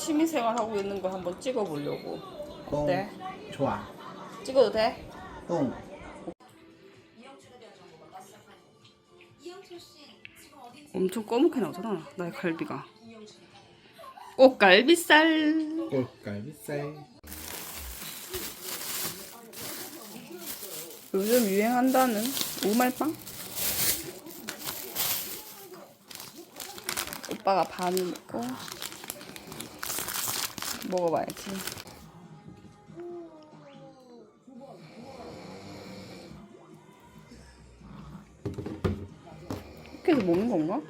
취미생활 하고 있는 거 한번 찍어보려고. 똥. 어때? 좋아. 찍어도 돼? 똥. 엄청 검게 나오잖아. 나의 갈비가. 꽃갈비살. 꽃갈비살. 요즘 유행한다는 우말빵? 오빠가 반 먹고 먹어봐야지. 이렇게 해서 먹는 건가?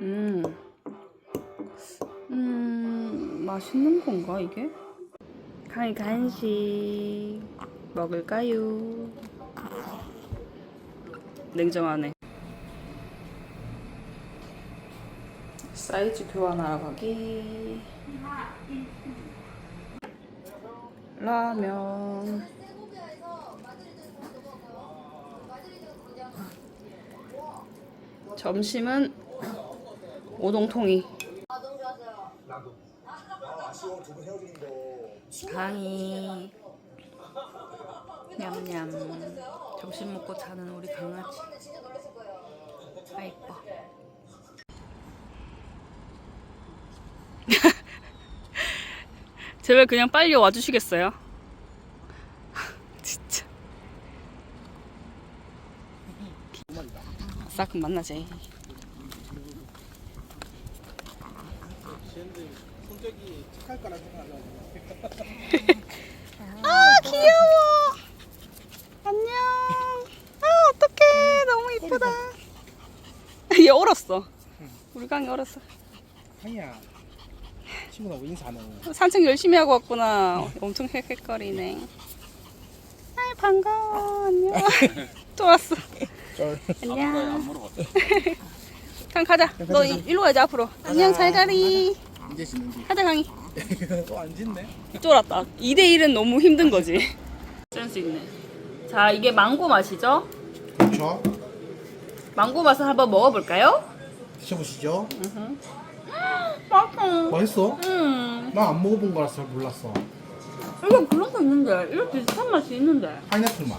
음. 음, 맛있는 건가, 이게? 강이 간식 먹을까요? 냉정 안에 사이즈 교환하러 가기. 라면. 점심은 오동통이. 강이. 냠냠 점심 먹고 자는 우리 강아지. 아 이뻐. 제발 그냥 빨리 와주시겠어요? 진짜. 그럼 만나지. 아 귀여워 안녕 아 이쁘다. 얘 얼었어. 우리 강이 얼었어. 하이야. 친구하고 인사는. 산책 열심히 하고 왔구나. 엄청 헥헥거리네. 아이 반가워. 안녕. 또 왔어. 쩔. 안녕. 강 가자. 너 이- 일로 가자 앞으로. 안녕 잘 가리. 이제 씻는지. 가자 강이. 또안 짖네. 쫄았다. 2대 1은 너무 힘든 거지. 센스 있네. 자 이게 망고 맛이죠? 그렇죠. 망고 맛을 한번 먹어볼까요? 드셔보시죠. 맛있어 맛있어? 음 나 안 먹어본 거라서 잘 몰랐어. 이거 그런 거 있는데 이런 비슷한 맛이 있는데 파인애플 맛.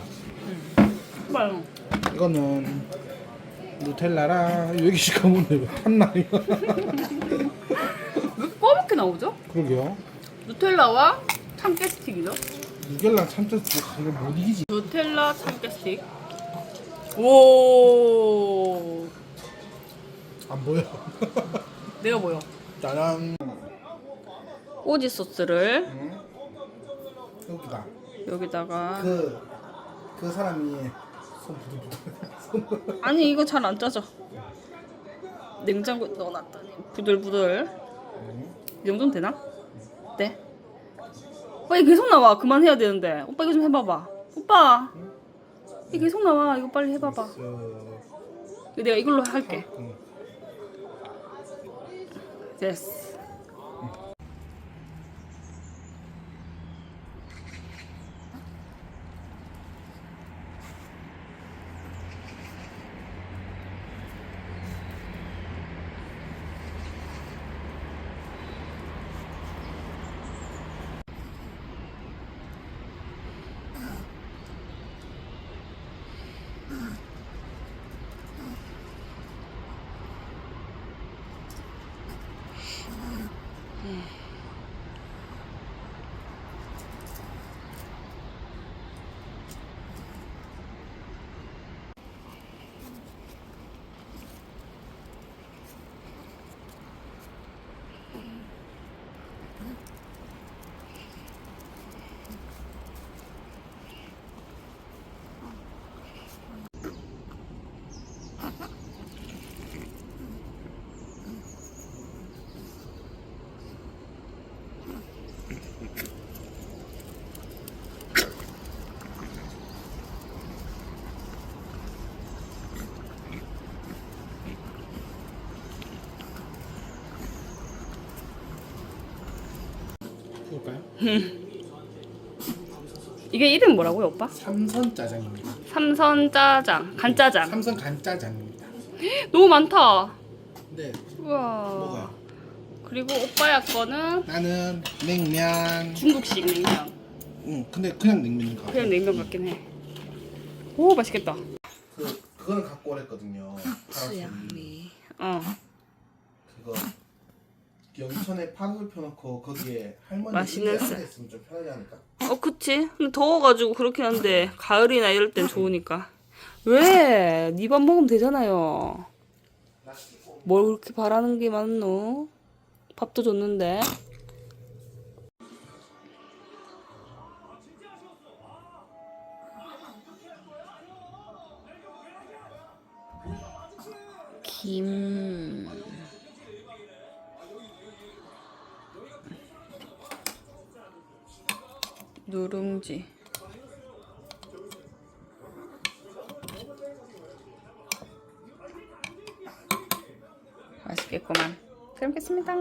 봐요 이거는 누텔라랑 여기씩 가면 왜 탔나 이거. 왜 꺼맣게 나오죠? 그러게요. 누텔라와 참깨 스틱이죠? 누겔랑 참깨 이거 못 이기지. 누텔라 참깨 스틱 오 안 보여. 내가 뭐요? 짜잔. 오지 소스를 응? 여기다. 여기다가 그, 그 사람이 손 부들부들. 손 아니 이거 잘 안 짜져 냉장고에 넣어놨더니 부들부들 이 정도면 되나? 네 오빠 이거 계속 나와 그만해야 되는데 오빠 이거 좀 해봐봐 오빠 이거 계속 나와. 이거 빨리 해봐봐. 내가 이걸로 할게. 응. 됐어 볼까요? 이게 이게 이름 뭐라고요, 오빠? 삼선 짜장입니다. 삼선 짜장, 간짜장. 삼선 간짜장입니다. 너무 많다. 네, 우와. 그리고 오빠야 거는 나는 냉면. 중국식 냉면. 응, 근데 그냥 냉면인가? 그냥 냉면 같긴 해. 오 맛있겠다. 그 그거는 갖고 오랬거든요. 수양미. 어. 그거 영천에 파를 펴놓고 거기에 할머니 맛있는 쌀. 있으면 좀 편하지 않을까? 어 그치. 근데 더워가지고 그렇긴 한데 가을이나 이럴 땐 좋으니까. 왜? 네 밥 먹으면 되잖아요. 뭘 그렇게 바라는 게 많노? 밥도 줬는데. 김. 누룽지. 맛있겠구만. 잘 먹겠습니다.